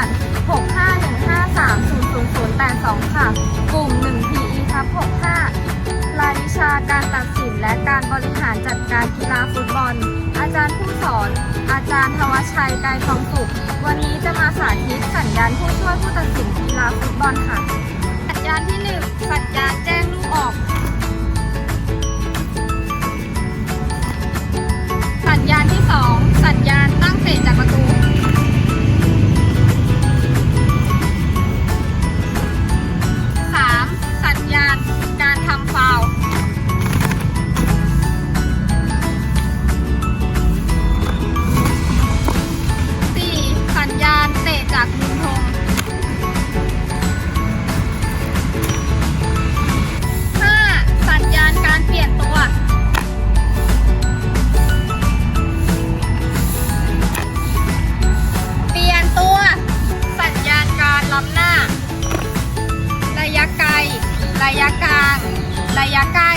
หัส 651530008ค่ะ กลุ่ม 1 PE ทับ65 รายวิชาการตัดสินและการบริหารจัดการกีฬาฟุตบอล อาจารย์ผู้สอน อาจารย์ทวชัยกายทองสุข วันนี้จะมาสาธิตสัญญาณผู้ ระยะกลาง ระยะใกล้